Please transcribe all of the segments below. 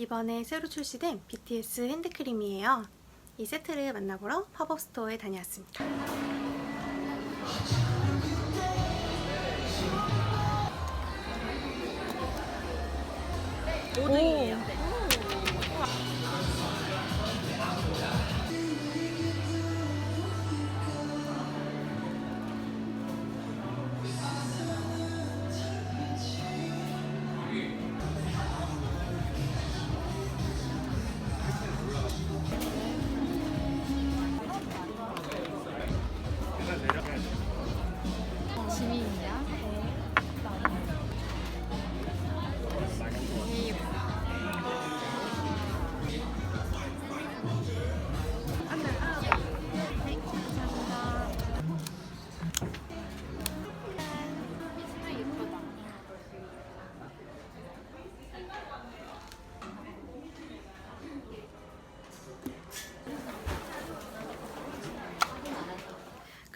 이번에 새로 출시된 BTS 핸드크림이에요. 이 세트를 만나보러 팝업 스토어에 다녀왔습니다.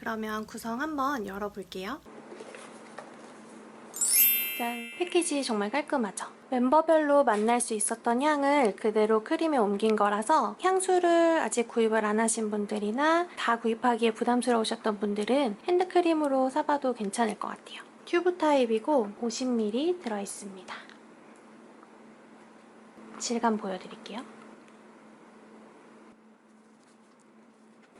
그러면 구성 한번 열어볼게요. 짠! 패키지 정말 깔끔하죠? 멤버별로 만날 수 있었던 향을 그대로 크림에 옮긴 거라서 향수를 아직 구입을 안 하신 분들이나 다 구입하기에 부담스러우셨던 분들은 핸드크림으로 사봐도 괜찮을 것 같아요. 튜브 타입이고 50ml 들어있습니다. 질감 보여드릴게요.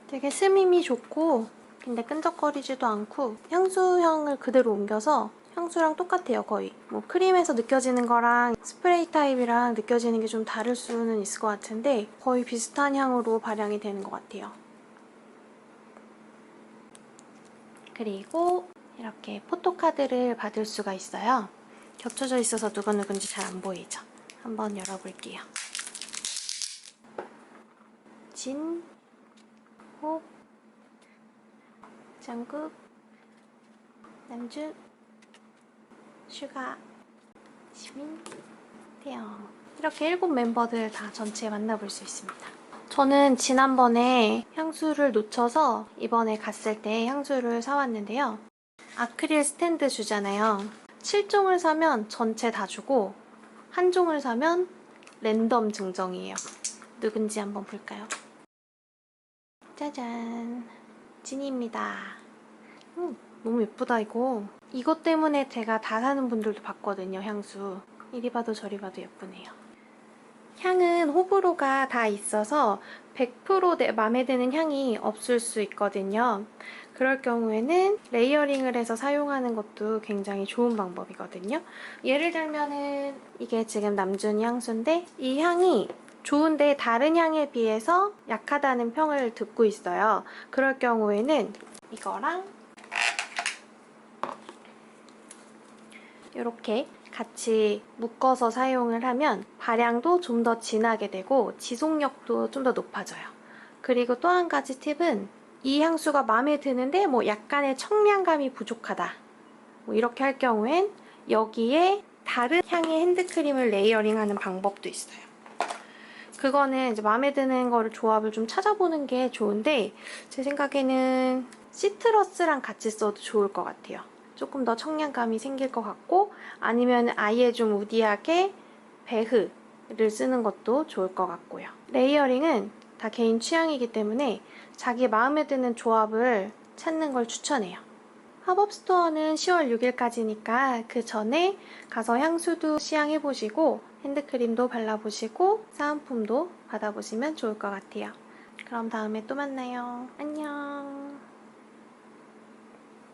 되게 스밈이 좋고 근데 끈적거리지도 않고 향수향을 그대로 옮겨서 향수랑 똑같아요 거의. 뭐 크림에서 느껴지는 거랑 스프레이 타입이랑 느껴지는 게 좀 다를 수는 있을 것 같은데 거의 비슷한 향으로 발향이 되는 것 같아요. 그리고 이렇게 포토카드를 받을 수가 있어요. 겹쳐져 있어서 누구누군지 잘 안 보이죠? 한번 열어볼게요. 진, 호, 장국, 남준, 슈가, 시민, 태영 이렇게 일곱 멤버들 다 전체 만나볼 수 있습니다. 저는 지난번에 향수를 놓쳐서 이번에 갔을 때 향수를 사왔는데요. 아크릴 스탠드 주잖아요. 7종을 사면 전체 다 주고 한 종을 사면 랜덤 증정이에요. 누군지 한번 볼까요? 짜잔 진이입니다. 음, 너무 예쁘다 이거. 이것 때문에 제가 다 사는 분들도 봤거든요 향수. 이리 봐도 저리 봐도 예쁘네요. 향은 호불호가 다 있어서 100%내 마음에 드는 향이 없을 수 있거든요. 그럴 경우에는 레이어링을 해서 사용하는 것도 굉장히 좋은 방법이거든요. 예를 들면은 이게 지금 남준 향수인데 이 향이 좋은데 다른 향에 비해서 약하다는 평을 듣고 있어요. 그럴 경우에는 이거랑 이렇게 같이 묶어서 사용을 하면 발향도 좀 더 진하게 되고 지속력도 좀 더 높아져요. 그리고 또 한 가지 팁은 이 향수가 마음에 드는데 뭐 약간의 청량감이 부족하다. 뭐 이렇게 할 경우엔 여기에 다른 향의 핸드크림을 레이어링하는 방법도 있어요. 그거는 이제 마음에 드는 거를 조합을 좀 찾아보는 게 좋은데 제 생각에는 시트러스랑 같이 써도 좋을 것 같아요. 조금 더 청량감이 생길 것 같고 아니면 아예 좀 우디하게 배흐를 쓰는 것도 좋을 것 같고요. 레이어링은 다 개인 취향이기 때문에 자기 마음에 드는 조합을 찾는 걸 추천해요. 팝업 스토어는 10월 6일까지니까 그 전에 가서 향수도 시향해보시고 핸드크림도 발라보시고 사은품도 받아보시면 좋을 것 같아요. 그럼 다음에 또 만나요. 안녕.